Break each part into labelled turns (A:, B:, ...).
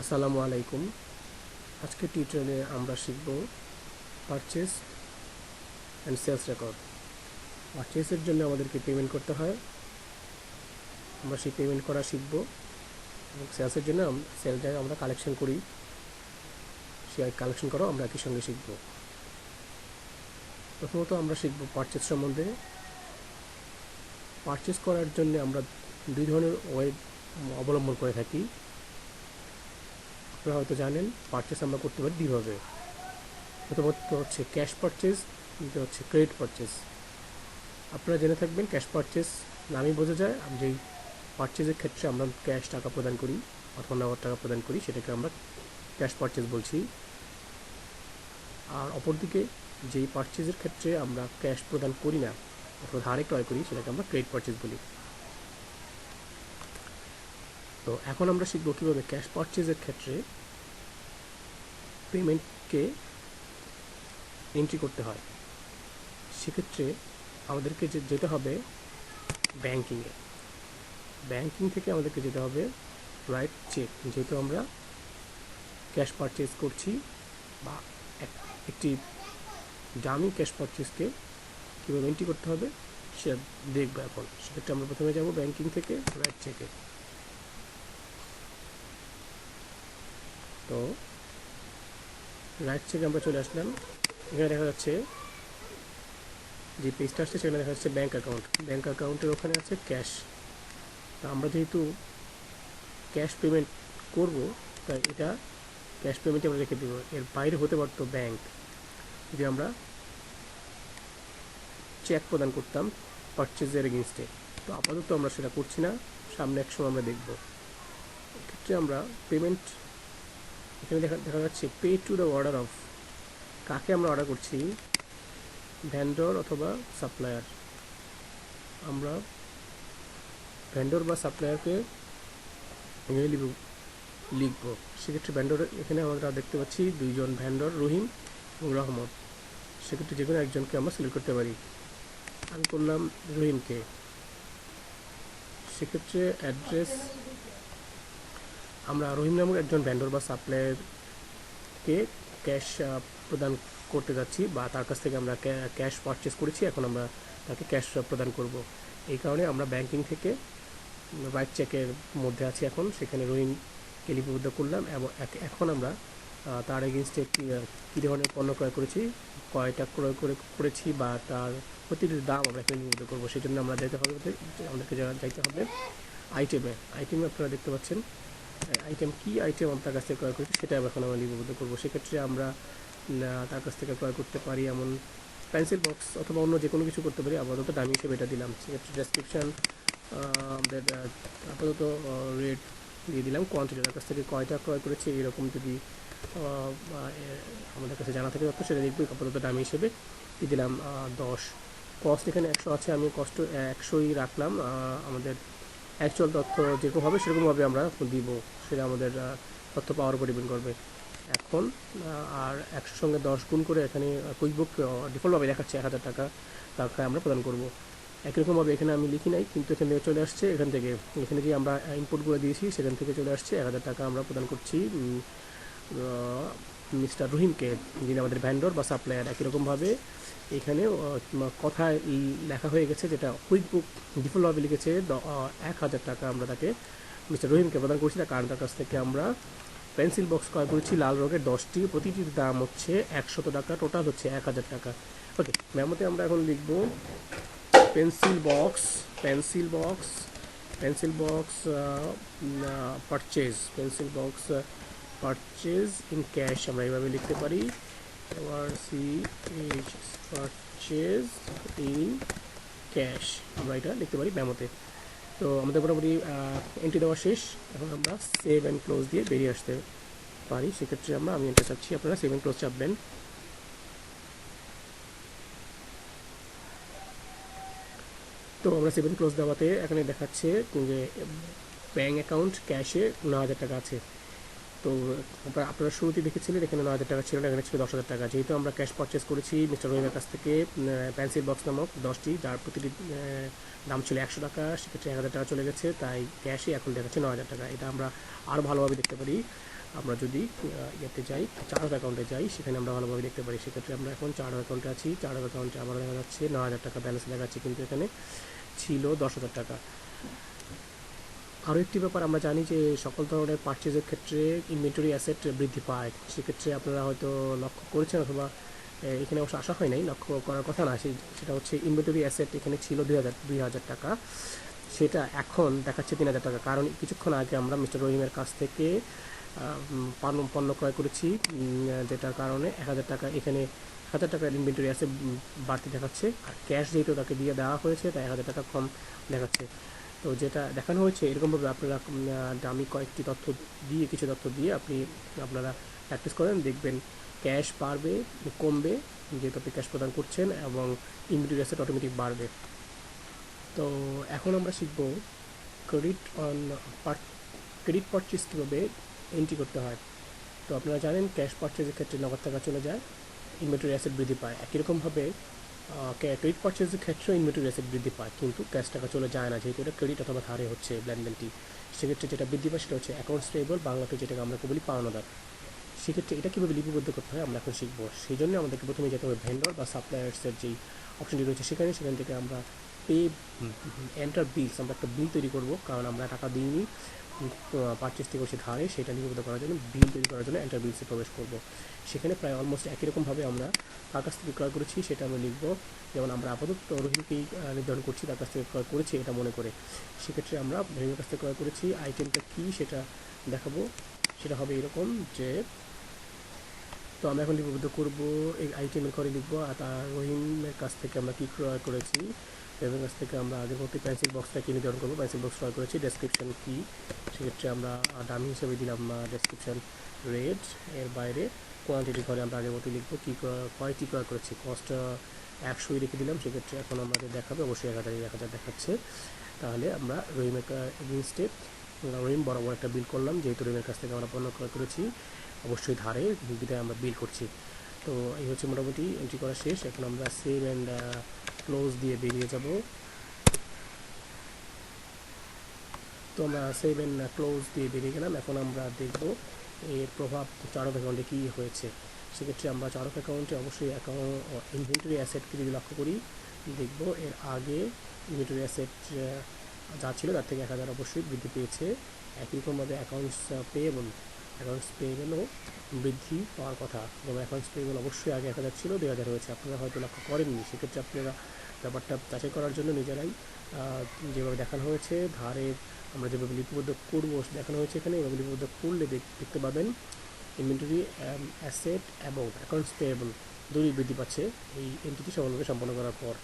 A: আসসালামু আলাইকুম। আজকে টিউটোরিয়ালে আমরা শিখব পারচেস অ্যান্ড সেলস রেকর্ড পারচেসের জন্য আমাদেরকে পেমেন্ট করতে হয়। আমরা সেই পেমেন্ট করা শিখব। এবং সেলসের জন্য সেলটা আমরা কালেকশন করি। সেই কালেকশন করাও আমরা একই সঙ্গে শিখব। প্রথমত আমরা শিখব পারচেস সম্বন্ধে। পারচেস করার জন্য আমরা দুই ধরনের ওয়েব অবলম্বন করে থাকি। আপনারা হয়তো জানেন পারচেস আমরা করতে পারি দুইভাবে। প্রথমত হচ্ছে ক্যাশ পারচেস দ্বিতীয় হচ্ছে ক্রেডিট পারচেস আপনারা জেনে থাকবেন ক্যাশ পারচেস নামই বোঝা যায়, আমি যেই পারচেসের ক্ষেত্রে আমরা ক্যাশ টাকা প্রদান করি, অথবা নগদ টাকা প্রদান করি, সেটাকে আমরা ক্যাশ পারচেস বলছি। আর অপরদিকে যেই পারচেসের ক্ষেত্রে আমরা ক্যাশ প্রদান করি না, অথবা ধারে ক্রয় করি, সেটাকে আমরা ক্রেডিট পারচেস বলি। তো এখন আমরা শিখব কীভাবে ক্যাশ পারচেজের ক্ষেত্রে পেমেন্টকে এন্ট্রি করতে হয়। সেক্ষেত্রে আমাদেরকে যেতে হবে ব্যাংকিংয়ে ব্যাংকিং থেকে আমাদেরকে যেতে হবে রাইট চেক যেহেতু আমরা ক্যাশ পারচেজ করছি বা এক- একটি দামি ক্যাশ পারচেজকে কীভাবে এন্ট্রি করতে হবে সে দেখব এখন। সেক্ষেত্রে আমরা প্রথমে যাব ব্যাংকিং থেকে রাইট চেকে তো রাইট থেকে আমরা চলে আসলাম। এখানে দেখা যাচ্ছে যে পেজটা আসছে, সেখানে দেখা যাচ্ছে ব্যাঙ্ক অ্যাকাউন্ট ব্যাঙ্ক অ্যাকাউন্টের ওখানে আছে ক্যাশ তা আমরা যেহেতু ক্যাশ পেমেন্ট করব, তাই এটা ক্যাশ পেমেন্টে আমরা রেখে দেবো। এর বাইরে হতে পারতো ব্যাংক যদি আমরা চেক প্রদান করতাম পারচেজের এগেনস্টে তো আপাতত আমরা সেটা করছি না। সামনে এক সময় আমরা দেখব। এক্ষেত্রে আমরা পেমেন্ট এখানে দেখা দেখা যাচ্ছে pay to the order of কাকে আমরা অর্ডার করছি? ভ্যান্ডর অথবা সাপ্লায়ার আমরা ভ্যান্ডর বা সাপ্লায়ারকে এখানে লিখব লিখব। সেক্ষেত্রে ভ্যান্ডর এখানে আমরা দেখতে পাচ্ছি দুইজন ভ্যান্ডর রহিম এবং রহমত। সেক্ষেত্রে যে কোনো একজনকে আমরা সিলেক্ট করতে পারি। আমি করলাম রহিমকে। সেক্ষেত্রে অ্যাড্রেস আমরা রহিম নামক একজন ভ্যান্ডর বা সাপ্লায়ারকে ক্যাশ প্রদান করতে যাচ্ছি বা তার কাছ থেকে আমরা ক্যাশ পারচেস করেছি, এখন আমরা তাকে ক্যাশ প্রদান করব। এই কারণে আমরা ব্যাংকিং থেকে রাইট চেকের মধ্যে আছি এখন। সেখানে রহিমকে লিপিবদ্ধ করলাম এবং এখন আমরা তার এগেনস্টে কী ধরনের পণ্য ক্রয় করেছি, কয়টা ক্রয় করে, করেছি বা তার প্রতিটি দাম আমরা এখানে লিপিবদ্ধ করব। সেই জন্য আমরা যেতে হবে, আমাদেরকে যাইতে হবে আইটেমে আইটেমে আপনারা দেখতে পাচ্ছেন আইটেম কি আইটেম আপনার কাছ থেকে ক্রয় করেছি সেটা এখন আমরা লিপিবদ্ধ করব। সেক্ষেত্রে আমরা তার কাছ থেকে ক্রয় করতে পারি এমন পেন্সিল বক্স অথবা অন্য যে কোনো কিছু করতে পারি, আপাতত দামি হিসেবে এটা দিলাম। সেক্ষেত্রে ডেসক্রিপশান আমাদের আপাতত রেট দিয়ে দিলাম। কোয়ান্টিটি তার কাছ থেকে কয়টা ক্রয় করেছি, এরকম যদি আমাদের কাছে জানা থাকে তথ্য, সেটা দেখব আপাতত দামি হিসেবে দিয়ে দিলাম দশ। কস্ট এখানে একশো আছে, আমি কষ্ট একশোই রাখলাম আমাদের অ্যাকচুয়াল তথ্য যেরকম হবে, সেরকমভাবে আমরা দিব। সেটা আমাদের তথ্য পাওয়ার উপর ডিপেন্ড করবে। এখন আর একশোর সঙ্গে দশ গুণ করে এখানে কুইকবুক ডিফল্টভাবে দেখাচ্ছে এক হাজার টাকা টাকা আমরা প্রদান করব। একই রকমভাবে এখানে আমি লিখি নাই, কিন্তু এখান থেকে চলে আসছে, এখান থেকে। এখানে যে আমরা ইনপুটগুলো দিয়েছি, সেখান থেকে চলে আসছে এক হাজার টাকা আমরা প্রদান করছি মিস্টার রহিমকে, যিনি আমাদের ভ্যান্ডর বা সাপ্লায়ার একই রকমভাবে। এখানে কথায় লেখা হয়ে গেছে যেটা কুইক বুক ডিফল্টভাবে লিখেছে এক হাজার টাকা আমরা তাকে মিস্টার রহিমকে প্রদান করছি। তার কারণ কাছ থেকে আমরা পেন্সিল বক্স ক্রয় করেছি, লাল রঙের দশটি। প্রতিটির দাম হচ্ছে একশত টাকা টোটাল হচ্ছে এক হাজার টাকা। ওকে মেমোতে আমরা এখন লিখব pencil box pencil box pencil box purchase pencil box purchase in cash আমরা এইভাবে লিখতে পারি। এবার C H purchase in cash আমরা এটা লিখতে পারি মেমোতে তো। আমাদের মোটামুটি এন্ট্রি দেওয়া শেষ। এখন আমরা সেভ অ্যান্ড ক্লোজ দিয়ে বেরিয়ে আসতে পারি। সেক্ষেত্রে আমরা, আমি এটা চাচ্ছি, আপনারা সেভ ক্লোজ চাপবেন। তো আমরা সেভ ক্লোজ দেওয়াতে এখানে দেখাচ্ছে যে ব্যাঙ্ক অ্যাকাউন্ট ক্যাশে ন হাজার টাকা আছে। তো আপনারা শুরুতেই দেখেছিলেন, এখানে ন হাজার টাকা ছিল না এখানে ছিল দশ হাজার টাকা। যেহেতু আমরা ক্যাশ পারচেস করেছি মিস্টার রহিমের কাছ থেকে পেন্সিল বক্স নামক দশটি, যার প্রতিটি দাম ছিল একশো টাকা, সেক্ষেত্রে এক হাজার টাকা চলে গেছে, তাই ক্যাশে এখন দেখাচ্ছে ন হাজার টাকা। এটা আমরা আরও ভালোভাবে দেখতে পারি। আমরা যদি ইয়েতে যাই চার্ট অ্যাকাউন্টে যাই, সেখানে আমরা ভালোভাবে দেখতে পারি। সেক্ষেত্রে আমরা এখন চার্ট অ্যাকাউন্টে আছি। চার্ট অ্যাকাউন্টে আবার দেখা যাচ্ছে ন হাজার টাকা ব্যালেন্স দেখাচ্ছে, কিন্তু এখানে ছিল দশ হাজার টাকা। আরও একটি ব্যাপার আমরা জানি যে সকল ধরনের পারচেজের ক্ষেত্রে ইনভেন্টরি অ্যাসেট বৃদ্ধি পায়। সেক্ষেত্রে আপনারা হয়তো লক্ষ্য করেছেন অথবা এখানে অবশ্য আশা হয় নাই, লক্ষ্য করার কথা না। সেটা হচ্ছে ইনভেন্টরি অ্যাসেট এখানে ছিল দুই হাজার দুই হাজার টাকা। সেটা এখন দেখাচ্ছে তিন হাজার টাকা। কারণ কিছুক্ষণ আগে আমরা মিস্টার রহিমের কাছ থেকে পণ্য পণ্য ক্রয় করেছি যেটার কারণে এক হাজার টাকা এখানে, এক হাজার টাকার ইনভেন্টরি আছে বাড়তি দেখাচ্ছে। আর ক্যাশ যেহেতু তাকে দিয়ে দেওয়া হয়েছে, তাই এক হাজার টাকা কম দেখাচ্ছে। তো যেটা দেখানো হয়েছে, এরকমভাবে আপনারা দামি কয়েকটি তথ্য দিয়ে, কিছু তথ্য দিয়ে আপনি আপনারা প্র্যাকটিস করেন, দেখবেন ক্যাশ বাড়বে, কমবে, যেহেতু আপনি ক্যাশ প্রদান করছেন এবং ইনভেন্টরি অ্যাসেট অটোমেটিক বাড়বে। তো এখন আমরা শিখব ক্রেডিট অন ক্রেডিট পারচেস কীভাবে এন্ট্রি করতে হয়। তো আপনারা জানেন ক্যাশ পারচেজের ক্ষেত্রে নগদ টাকা চলে যায় ইনভেন্টরি অ্যাসেট বৃদ্ধি পায়। একই রকমভাবে ক্রেডিট পারচেজের ক্ষেত্রেও ইনভেন্টরি অ্যাসেট বৃদ্ধি পায়, কিন্তু ক্যাশ টাকা চলে যায় না, যেহেতু এটা ক্রেডিট অথবা ধারে হচ্ছে লেনদেনটি। সেক্ষেত্রে যেটা বৃদ্ধি পায় সেটা হচ্ছে অ্যাকাউন্টস পেয়েবল বাংলাতে যেটাকে আমরা বলি পাওনাদার। সেক্ষেত্রে এটা কীভাবে লিপিবদ্ধ করতে হয় আমরা এখন শিখব। সেই জন্য আমাদেরকে প্রথমে যেতে হবে ভেন্ডর বা সাপ্লায়ার্সের যেই অপশনটি রয়েছে সেখানে। সেখান থেকে আমরা পে এন্টার বিলস আমরা একটা বিল তৈরি করব, কারণ আমরা টাকা দিইনি। পারচেসটি করছি ধারে সেটা লিপিবদ্ধ করার জন্য বিল তৈরি করার জন্য এন্টার বিলসে প্রবেশ করব। সেখানে প্রায় অলমোস্ট একই রকমভাবে আমরা তার কাছ থেকে ক্রয় করেছি সেটা আমরা লিখব। যেমন আমরা আপাতত রহিমকেই আহ, নির্ধারণ করছি তার কাছ থেকে ক্রয় করেছি এটা মনে করে। সেক্ষেত্রে আমরা রহিমের কাছ থেকে ক্রয় করেছি আইটেমটা কী সেটা দেখাবো। সেটা হবে এরকম যে তো আমরা এখন লিপিবদ্ধ করব এই আইটেমের ঘরে লিখব আর তার রহিমের কাছ থেকে আমরা কী ক্রয় করেছি রহিমের কাছ থেকে আমরা আগের মতো পেন্সিল বক্সটা কিনে নির্ধারণ করব পেন্সিল বক্স ক্রয় করেছি। ডেসক্রিপশন কি? সেক্ষেত্রে আমরা দামি হিসেবে দিলাম ডেসক্রিপশন রেড এর বাইরে কোয়ান্টিটি ঘরে আমরা আগের মতো লিখব কী কয়টি ক্রয় করেছি। কস্ট একশোই রেখে দিলাম। সেক্ষেত্রে এখন আমাদের দেখাবে, অবশ্যই এক হাজার এক হাজার দেখাচ্ছে। তাহলে আমরা রহিমের এগেনস্টে রহিম বরাবর একটা বিল করলাম। যেহেতু রহিমের কাছ থেকে আমরা পণ্য ক্রয় করেছি, অবশ্যই ধারে বিদায় আমরা বিল করছি। তো এই হচ্ছে মোটামুটি এন্ট্রি করা শেষ। এখন আমরা সেভ অ্যান্ড ক্লোজ দিয়ে বেরিয়ে যাব। তো আমরা সেভ অ্যান্ড ক্লোজ দিয়ে বেরিয়ে গেলাম। এখন আমরা দেখব এর প্রভাব চারক অ্যাকাউন্টে কী হয়েছে। সেক্ষেত্রে আমরা চারক অ্যাকাউন্টে অবশ্যই অ্যাকাউন্ট ইনভেন্টরি অ্যাসেটকে যদি লক্ষ্য করি, দেখব এর আগে ইনভেন্টরি অ্যাসেট যা ছিল তার থেকে এক হাজার অবশ্যই বৃদ্ধি পেয়েছে। একই রকমভাবে অ্যাকাউন্টস পেয়েবল অ্যাকাউন্টস পেয়েবলও বৃদ্ধি পাওয়ার কথা। যেমন অ্যাকাউন্টস পেয়েবল অবশ্যই আগে এক হাজার ছিল, দুই হাজার হয়েছে। আপনারা হয়তো লক্ষ্য করেননি। সেক্ষেত্রে আপনারা ব্যাপারটা যাচাই করার জন্য নিজেরাই যেভাবে দেখানো হয়েছে, ধারে আমরা যেভাবে লিপিবদ্ধ করব দেখানো হয়েছে এখানে, এভাবে লিপিবদ্ধ করলে দেখতে পাবেন ইনভেন্টরি অ্যাসেট এবং অ্যাকাউন্টস পেয়েবল দুটোই বৃদ্ধি পাচ্ছে এই এন্টিটি সফলভাবে সম্পন্ন করার পর।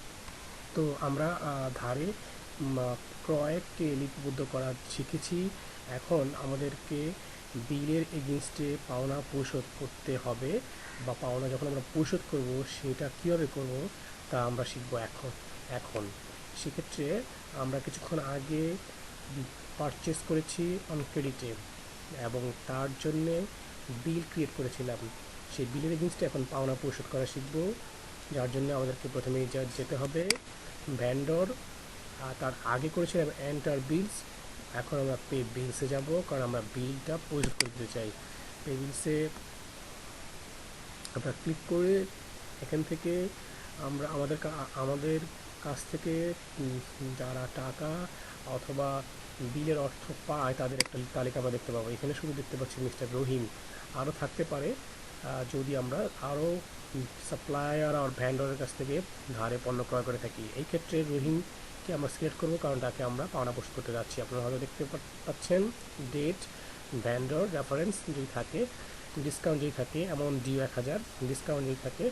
A: তো আমরা ধারে ক্রয়কে লিপিবদ্ধ করা শিখেছি। এখন আমাদেরকে বিলের এগেনস্টে পাওনা পরিশোধ করতে হবে বা পাওনা যখন আমরা পরিশোধ করব সেটা কীভাবে করব তা আমরা শিখব এখন এখন। সেক্ষেত্রে আমরা কিছুক্ষণ আগে পারচেস করেছি অন ক্রেডিটে এবং তার জন্যে বিল ক্রিয়েট করেছিলাম। সেই বিলের এগেনস্টে এখন পাওনা পরিশোধ করা শিখব, যার জন্য আমাদেরকে প্রথমেই যা যেতে হবে ভ্যান্ডর তার আগে করেছিলাম এন্টার বিলস এখন আমরা পে বিলসে যাব, কারণ আমরা বিলটা পরিশোধ করে দিতে চাই। পে বিলসে আমরা ক্লিক করে এখান থেকে আমরা আমাদের আমাদের কাছ থেকে যারা টাকা অথবা বিলের অর্থ পায় তাদের একটা তালিকা আমরা দেখতে পাবো। এখানে শুধু দেখতে পাচ্ছি মিস্টার রহিম। আরও থাকতে পারে যদি আমরা আরও সাপ্লায়ার আর ভ্যান্ডরের কাছ থেকে ধারে পণ্য ক্রয় করে থাকি। এই ক্ষেত্রে রহিমকে আমরা সিলেক্ট করব কারণ তাকে আমরা পাওনা পোস্ট করতে যাচ্ছি। আপনারা হয়তো দেখতে পাচ্ছেন ডেট ভ্যান্ডর রেফারেন্স যদি থাকে ডিসকাউন্ট যদি থাকে অ্যামাউন্ট ডিউ এক হাজার ডিসকাউন্ট যদি থাকে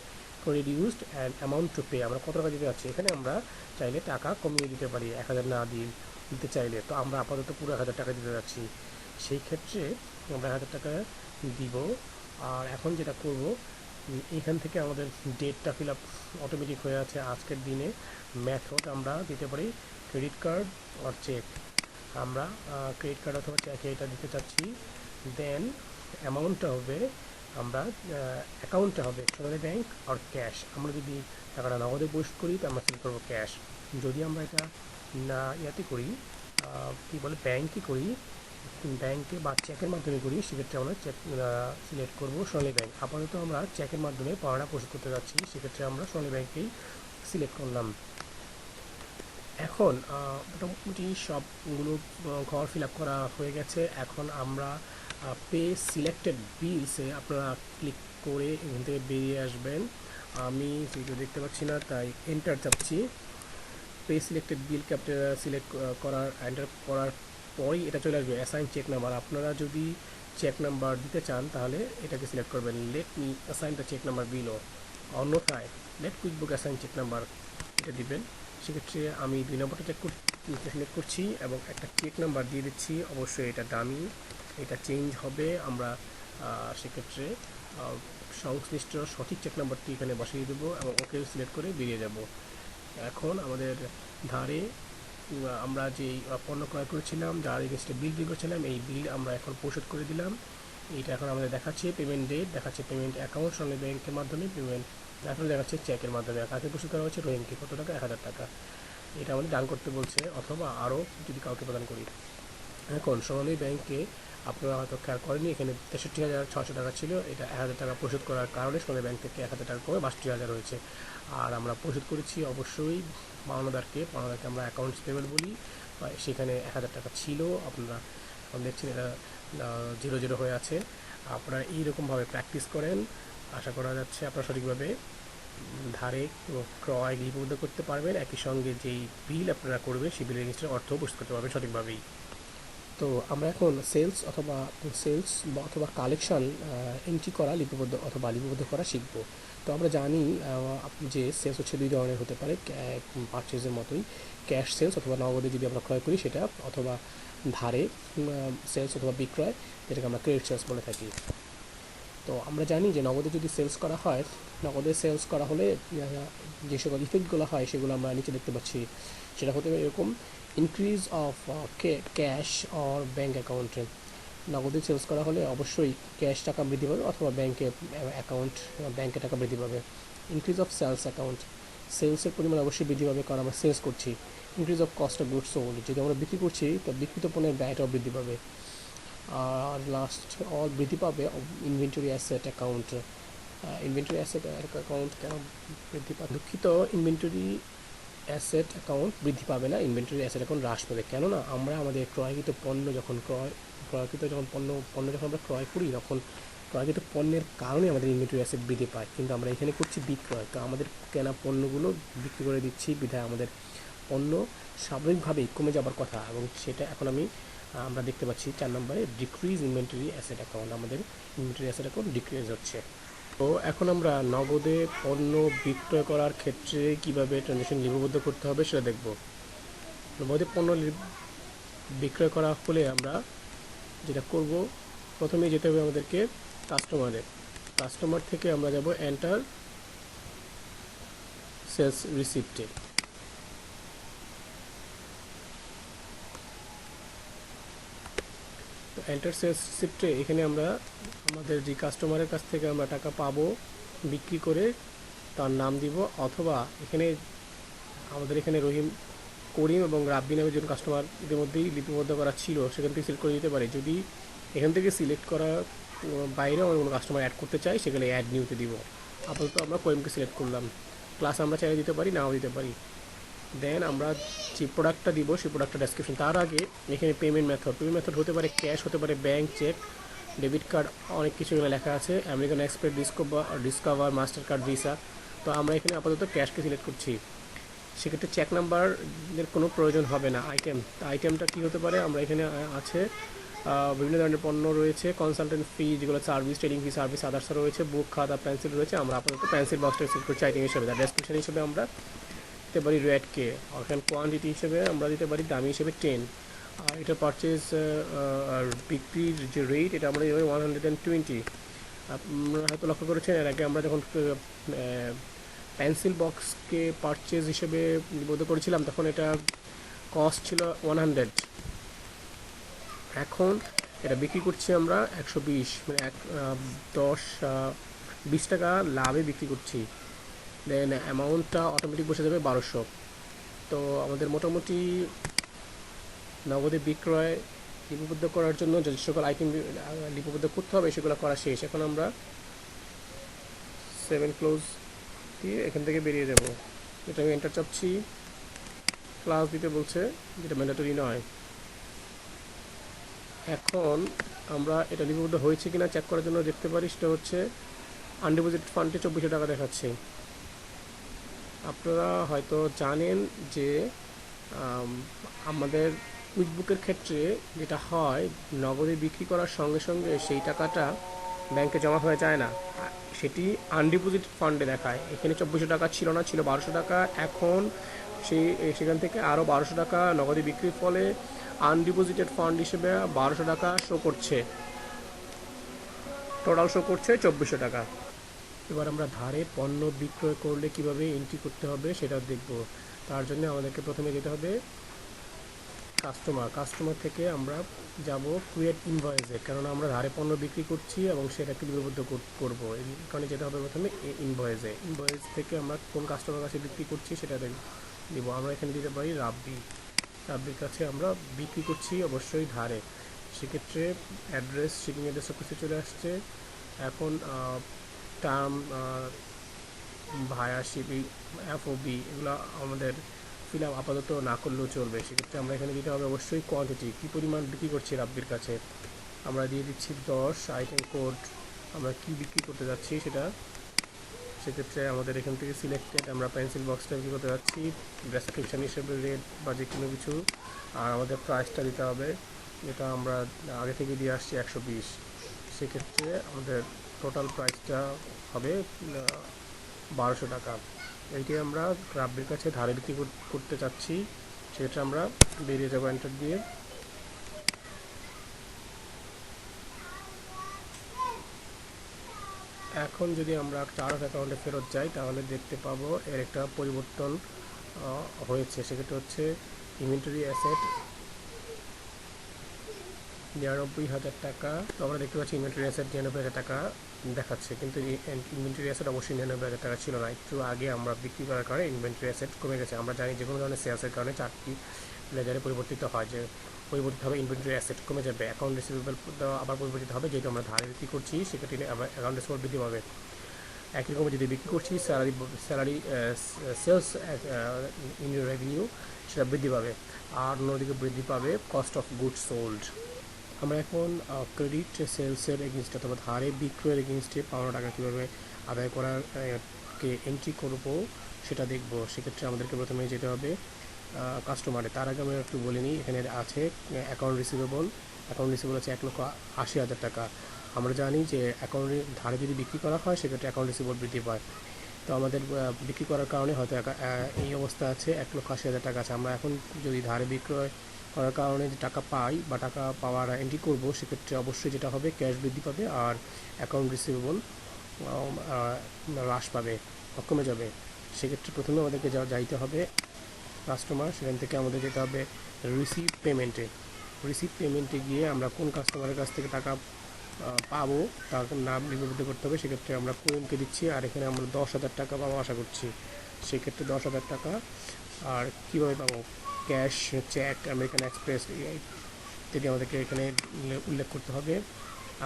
A: reduced and amount to pay আমরা কত টাকা দিতে যাচ্ছি? এখানে আমরা চাইলে টাকা কমিয়ে দিতে পারি, এক হাজার না দিয়ে দিতে চাইলে। তো আমরা আপাতত পুরো এক হাজার টাকা দিতে যাচ্ছি। সেই ক্ষেত্রে আমরা এক হাজার টাকা দিব। আর এখন যেটা করব এখান থেকে আমাদের ডেটটা ফিল আপ অটোমেটিক হয়ে আছে আজকের দিনে। ম্যাথড আমরা দিতে পারি ক্রেডিট কার্ড আর চেক আমরা ক্রেডিট কার্ড অথবা চেকে এটা দিতে চাচ্ছি। দেন অ্যামাউন্টটা হবে আমরা অ্যাকাউন্টটা হবে সোনালী ব্যাংক আর ক্যাশ আমরা যদি টাকাটা নগদে পোস্ট করি, তো আমরা সিলেক্ট করব ক্যাশ যদি আমরা এটা না ইয়াতে করি কি বলে ব্যাংকে করি ব্যাংকে বা চেকের মাধ্যমে করি, সেক্ষেত্রে আমরা চেক সিলেক্ট করব সোনালী ব্যাংক আপাতত আমরা চেকের মাধ্যমে পাওনাটা পরিশোধ করতে যাচ্ছি, সেক্ষেত্রে আমরা সোনালী ব্যাংকেই সিলেক্ট করলাম। এখন মোটামুটি সবগুলো ঘর ফিল করা হয়ে গেছে। এখন আমরা পে সিলেক্টেড বিলসে আপনারা ক্লিক করে এখান থেকে বেরিয়ে আসবেন। আমি সেটা দেখতে পাচ্ছি না, তাই enter চাপছি। Pay selected bill capture select করার এন্টার করার পরই এটা চলে আসবে অ্যাসাইন চেক নাম্বার আপনারা যদি চেক নাম্বার দিতে চান, তাহলে এটাকে সিলেক্ট করবেন। Let me assign the check number বিলও অন্যথায় let QuickBooks assign check number এটা দিবেন। সেক্ষেত্রে আমি দুই নম্বরটা চেক সিলেক্ট করছি এবং একটা চেক নাম্বার দিয়ে দিচ্ছি। অবশ্যই এটা দামি। এটা চেঞ্জ হবে, আমরা সেক্ষেত্রে সংশ্লিষ্ট সঠিক চেক নাম্বারটি এখানে বসিয়ে দেবো এবং ওকে সিলেক্ট করে বেরিয়ে যাব। এখন আমাদের ধারে আমরা যে পণ্য ক্রয় করেছিলাম, যার এগেনস্টে বিল বিল করেছিলাম, এই বিল আমরা এখন পরিশোধ করে দিলাম। এইটা এখন আমাদের দেখাচ্ছে পেমেন্ট ডেট দেখাচ্ছে পেমেন্ট অ্যাকাউন্ট সঙ্গে ব্যাংকের মাধ্যমে পেমেন্ট এখন দেখাচ্ছে চেকের মাধ্যমে, কাকে পরিশোধ করা হচ্ছে রোহিমকে, কত টাকা, এক হাজার টাকা। এটা আমাদের ডান করতে বলছে, অথবা আরও যদি কাউকে প্রদান করি। এখন সোনালী ব্যাংকে আপনারা হয়তো খেয়াল করেনি এখানে তেষট্টি হাজার ছশো টাকা ছিল। এটা এক হাজার টাকা পরিশোধ করার কারণে সোনালী ব্যাংক থেকে এক হাজার টাকা কমে বাষট্টি হাজার হয়েছে আর আমরা পরিশোধ করেছি অবশ্যই পাওনাদারকে পাওনাদারকে আমরা অ্যাকাউন্টস পেমেন্ট বলি। সেখানে এক হাজার টাকা ছিল। আপনারা দেখছেন এটা জিরো জিরো হয়ে আছে। আপনারা এইরকমভাবে প্র্যাকটিস করেন। আশা করা যাচ্ছে আপনারা সঠিকভাবে ধারে ক্রয় লিপিবদ্ধ করতে পারবেন। একই সঙ্গে যেই বিল আপনারা করবেন, সেই বিলের এগেনস্টে অর্থ পরিশোধ করতে পারবেন সঠিকভাবেই। তো আমরা এখন সেলস অথবা সেলস বা অথবা কালেকশন এন্ট্রি করা, লিপিবদ্ধ অথবা লিপিবদ্ধ করা শিখব। তো আমরা জানি যে সেলস হচ্ছে দুই ধরনের হতে পারে পারচেজের মতোই। ক্যাশ সেলস অথবা নগদে যদি আমরা ক্রয় করি সেটা, অথবা ধারে সেলস অথবা বিক্রয়, যেটাকে আমরা ক্রেডিট সেলস বলে থাকি। তো আমরা জানি যে নগদে যদি সেলস করা হয়, নগদে সেলস করা হলে যে সকল ইফেক্টগুলো হয় সেগুলো আমরা নিচে দেখতে পাচ্ছি। সেটা হতে পারে এরকম increase of cash or bank অ্যাকাউন্টে নগদে সেলস করা হলে অবশ্যই ক্যাশ টাকা বৃদ্ধি পাবে অথবা ব্যাংকে অ্যাকাউন্ট ব্যাংকে টাকা বৃদ্ধি পাবে। ইনক্রিজ অফ সেলস অ্যাকাউন্ট সেলসের পরিমাণ অবশ্যই বৃদ্ধি পাবে কারণ আমরা সেলস করছি। Increase of cost of goods sold যদি আমরা বিক্রি করছি, তো বিক্রিত পণ্যের ব্যয়টাও বৃদ্ধি পাবে। আর লাস্ট অল বৃদ্ধি পাবে inventory asset account inventory asset account কেন বৃদ্ধি পাবে? দুঃখিত ইনভেন্টরি অ্যাসেট অ্যাকাউন্ট বৃদ্ধি পাবে না ইনভেন্টরি অ্যাসেট অ্যাকাউন্ট হ্রাস পাবে। কেননা, আমরা আমাদের ক্রয়কৃত পণ্য যখন ক্রয়, ক্রয়কৃত যখন পণ্য পণ্য যখন আমরা ক্রয় করি, তখন ক্রয়কৃত পণ্যের কারণে আমাদের ইনভেন্টরি অ্যাসেট বৃদ্ধি পায়। কিন্তু আমরা এখানে করছি বিক্রয়। তো আমাদের কেনা পণ্যগুলো বিক্রি করে দিচ্ছি, বিধায় আমাদের পণ্য স্বাভাবিকভাবেই কমে যাবার কথা। এবং সেটা এখন আমি, আমরা দেখতে পাচ্ছি চার নম্বরে ডিক্রিজ ইনভেন্টরি অ্যাসেট অ্যাকাউন্ট আমাদের ইনভেন্টরি অ্যাসেট অ্যাকাউন্ট ডিক্রিজ হচ্ছে। তো এখন আমরা নগদে পণ্য বিক্রয় করার ক্ষেত্রে কীভাবে ট্রানজেকশন লিপিবদ্ধ করতে হবে সেটা দেখব। নগদে পণ্য বিক্রয় করা হলে আমরা যেটা করব প্রথমে যেতে হবে আমাদেরকে কাস্টমারে কাস্টমার থেকে আমরা যাব এন্টার সেলস রিসিপ্টে এন্টার সেলস রিসিপ্টে এখানে আমরা আমাদের যে কাস্টমারের কাছ থেকে আমরা টাকা পাবো, বিক্রি করে তার নাম দিব, অথবা এখানে আমাদের এখানে রহিম করিম এবং রাব্বি নামে যে কাস্টমার ইতিমধ্যেই লিপিবদ্ধ করা ছিল, সেখান থেকে সিলেক্ট করে দিতে পারি। যদি এখান থেকে সিলেক্ট করা বাইরে আমরা কোনো কাস্টমার অ্যাড করতে চাই, সেখানে অ্যাড নিউতে দিব। আপাতত আমরা করিমকে সিলেক্ট করলাম। ক্লাস আমরা চাইলে দিতে পারি, নাও দিতে পারি। দেন আমরা যে প্রোডাক্টটা দিব, সেই প্রোডাক্টটা ডেসক্রিপশন তার আগে এখানে পেমেন্ট মেথড পেমেন্ট মেথড হতে পারে ক্যাশ হতে পারে ব্যাঙ্ক চেক ডেবিট কার্ড অনেক কিছু এখানে লেখা আছে। American Express Discover Discover MasterCard Visa তো আমরা এখানে আপাতত ক্যাশকে সিলেক্ট করছি। সেক্ষেত্রে চেক নাম্বারের কোনো প্রয়োজন হবে না। আইটেম আইটেমটা কী হতে পারে? আমরা এখানে আছে বিভিন্ন ধরনের পণ্য রয়েছে। কনসালটেন্ট ফি যেগুলো service training fee service others রয়েছে। বুক খাতা পেন্সিল রয়েছে। আমরা আপাতত পেন্সিল বক্সটা সিলেক্ট করছি আইটেম হিসেবে। ডেসক্রিপশন হিসেবে আমরা দিতে পারি রেড কে। অর্থাৎ কোয়ান্টিটি হিসেবে আমরা দিতে পারি দামি হিসেবে টেন আর এটা পারচেজ আর বিক্রির যে রেট এটা আমরা ওয়ান হান্ড্রেড অ্যান্ড টোয়েন্টি আপনারা হয়তো লক্ষ্য করেছেন, এর আগে আমরা যখন পেন্সিল বক্সকে পারচেজ হিসেবে নিবদ্ধ করেছিলাম, তখন এটা কস্ট ছিল ওয়ান হান্ড্রেড এখন এটা বিক্রি করছি আমরা একশো বিশ মানে এক দশ বিশ টাকা লাভে বিক্রি করছি। দেন অ্যামাউন্টটা অটোমেটিক বসে যাবে বারোশো। তো আমাদের মোটামুটি নগদে বিক্রয় লিপিবদ্ধ করার জন্য যে সকল আইটেম লিপিবদ্ধ করতে হবে, সেগুলো করা শেষ। এখন আমরা সেভেন ক্লোজ দিয়ে এখান থেকে বেরিয়ে যাব। এটা আমি এন্টার চাপছি ক্লাস দিতে বলছে, যেটা ম্যান্ডেটরি নয়। এখন আমরা এটা লিপিবদ্ধ হয়েছে কিনা চেক করার জন্য দেখতে পারি, সেটা হচ্ছে আনডিপোজিট ফান্ডে চব্বিশশো টাকা দেখাচ্ছে। আপনারা হয়তো জানেন যে আম, আমাদের কুইকবুকের ক্ষেত্রে যেটা হয় নগদে বিক্রি করার সঙ্গে সঙ্গে সেই টাকাটা ব্যাংকে জমা হয়ে যায় না। সেটি আনডিপোজিট ফান্ডে দেখায়। এখানে চব্বিশশো টাকা ছিল না ছিল বারোশো টাকা। এখন সেই সেখান থেকে আরও বারোশো টাকা নগদে বিক্রির ফলে আনডিপোজিটেড ফান্ড হিসেবে বারোশো টাকা শো করছে। টোটাল শো করছে চব্বিশশো টাকা। এবার আমরা ধারে পণ্য বিক্রয় করলে কীভাবে এন্ট্রি করতে হবে সেটা দেখব। তার জন্য আমাদেরকে প্রথমে যেতে হবে কাস্টমার কাস্টমার থেকে আমরা যাব ক্রিয়েট ইনভয়েসে কেননা আমরা ধারে পণ্য বিক্রি করছি এবং সেটাকে লিপিবদ্ধ কর- করব। এই কারণে যেতে হবে প্রথমে ইনভয়েসে ইনভয়েস থেকে আমরা কোন কাস্টমার কাছে বিক্রি করছি সেটা দিব। আমরা এখানে দিতে পারি রাব্বি। রাব্বির কাছে আমরা বিক্রি করছি অবশ্যই ধারে। সেক্ষেত্রে অ্যাড্রেস শিপিং অ্যাড্রেস সব কিছু চলে আসছে। এখন টার্ম ভায়া শিপি এফওবি এগুলো আমাদের ফিল আপ আপাতত না করলেও চলবে। সেক্ষেত্রে আমরা এখানে দিতে হবে অবশ্যই কোয়ান্টিটি কী পরিমাণ বিক্রি করছি রাব্বির কাছে? আমরা দিয়ে দিচ্ছি দশ আইটেম কোড আমরা কি বিক্রি করতে যাচ্ছি সেটা? সেক্ষেত্রে আমাদের এখান থেকে সিলেক্টেড আমরা পেন্সিল বক্সটা বিক্রি করতে যাচ্ছি। ডেসক্রিপশান হিসেবে রেট বা যে কোনো কিছু। আর আমাদের প্রাইসটা দিতে হবে। যেটা আমরা আগে থেকে দিয়ে আসছি একশো বিশ। সেক্ষেত্রে আমাদের টোটাল প্রাইসটা হবে বারোশো টাকা। এইটি আমরা রাব্বির কাছে ধারে বিক্রি কর- করতে চাচ্ছি, সেটা আমরা বেরিয়ে যাব এন্টার দিয়ে। এখন যদি আমরা চার অ্যাকাউন্টে ফেরত যাই, তাহলে দেখতে পাবো এর একটা পরিবর্তন হয়েছে। সেক্ষেত্রে হচ্ছে ইনভেন্টরি অ্যাসেট নিরানব্বই হাজার টাকা। তো আমরা দেখতে পাচ্ছি ইনভেন্টারি অ্যাসেট নিরানব্বই হাজার টাকা দেখাচ্ছে। কিন্তু ইনভেন্টরি অ্যাসেট অবশ্যই নিরানব্বই হাজার টাকা ছিল না। একটু আগে আমরা বিক্রি করার কারণে ইনভেন্টারি অ্যাসেট কমে গেছে। আমরা জানি যে কোনো ধরনের সেলসের কারণে চারটি লেজারে পরিবর্তিত হয় যে পরিবর্তিত হবে ইনভেন্টারি অ্যাসেট কমে যাবে। অ্যাকাউন্ট রিসিভেবল আবার পরিবর্তিত হবে যেহেতু আমরা ধারে বিক্রি করছি, সেক্ষেত্রে আবার অ্যাকাউন্ট রিসিভেবল বৃদ্ধি পাবে। একই রকম যদি বিক্রি করছি salary salary sales in revenue সেটা বৃদ্ধি পাবে। আর অন্যদিকে বৃদ্ধি পাবে কস্ট অফ গুডস সোল্ড আমরা এখন ক্রেডিট সেলসের এগেনস্টে অথবা ধারে বিক্রয়ের এগেনস্টে পাওনা টাকা কীভাবে আদায় করার কে এন্ট্রি করব সেটা দেখব। সেক্ষেত্রে আমাদেরকে প্রথমে যেতে হবে কাস্টমারে তার আগে আমি একটু বলে নিই, এখানে আছে অ্যাকাউন্ট রিসিভেবল অ্যাকাউন্ট রিসিভেবল আছে এক লক্ষ আশি হাজার টাকা। আমরা জানি যে অ্যাকাউন্ট ধারে যদি বিক্রি করা হয়, সেক্ষেত্রে অ্যাকাউন্ট রিসিভেবল বৃদ্ধি পায়। তো আমাদের বিক্রি করার কারণে হয়তো এই অবস্থা আছে, এক লক্ষ আশি হাজার টাকা আছে। আমরা এখন যদি ধারে বিক্রয় করার কারণে যে টাকা পাই বা টাকা পাওয়ার এন্ট্রি করব, সেক্ষেত্রে অবশ্যই যেটা হবে ক্যাশ বৃদ্ধি পাবে আর অ্যাকাউন্ট রিসিভেবল হ্রাস পাবে কমে যাবে। সেক্ষেত্রে প্রথমে আমাদেরকে যা, যাইতে হবে কাস্টমার সেখান থেকে আমাদের যেতে হবে রিসিভ পেমেন্টে রিসিভ পেমেন্টে গিয়ে আমরা কোন কাস্টমারের কাছ থেকে টাকা পাবো, তার নাম লিপিবদ্ধ করতে হবে। সেক্ষেত্রে আমরা কোনকে দিচ্ছি আর এখানে আমরা দশ হাজার টাকা পাবো, আশা করছি। সেক্ষেত্রে দশ হাজার টাকা আর কীভাবে পাবো? ক্যাশ চেক আমেরিকান এক্সপ্রেস ইত্যাদি আমাদেরকে এখানে উল্লেখ করতে হবে।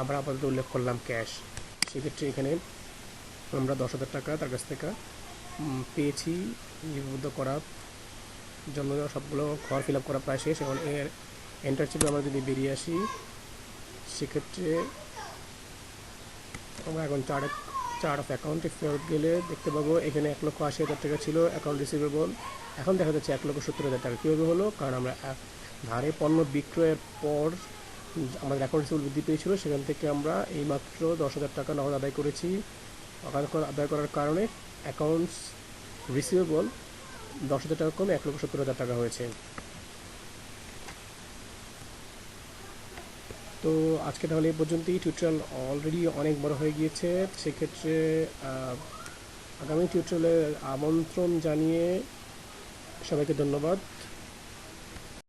A: আমরা আপাতত উল্লেখ করলাম ক্যাশ। সেক্ষেত্রে এখানে আমরা দশ হাজার টাকা তার কাছ থেকে পেয়েছি। লিপিবদ্ধ করার জন্য সবগুলো ঘর ফিল আপ করা প্রায় শেষ। এখন এর এন্টার চিপে আমরা যদি বেরিয়ে আসি, সেক্ষেত্রে আমরা এখন চার চার অফ অ্যাকাউন্টে ফেরত গেলে দেখতে পাবো এখানে এক লক্ষ আশি হাজার টাকা ছিল অ্যাকাউন্ট রিসিভেবল এখন দেখা যাচ্ছে এক লক্ষ সত্তর হাজার টাকা কীভাবে হলো? কারণ আমরা ধারে পণ্য বিক্রয়ের পর আমাদের অ্যাকাউন্ট রিসিভেবল বৃদ্ধি পেয়েছিল, সেখান থেকে আমরা এইমাত্র দশ হাজার টাকা নগদ আদায় করেছি। আদায় করার কারণে অ্যাকাউন্টস রিসিভেবল দশ হাজার টাকা কমে এক লক্ষ সত্তর হাজার টাকা হয়েছে। তো আজকে তাহলে এ পর্যন্তই। টিউটোরিয়াল অলরেডি অনেক বড় হয়ে গিয়েছে। সেক্ষেত্রে আগামী টিউটোরিয়ালের আমন্ত্রণ জানিয়ে সবাইকে ধন্যবাদ।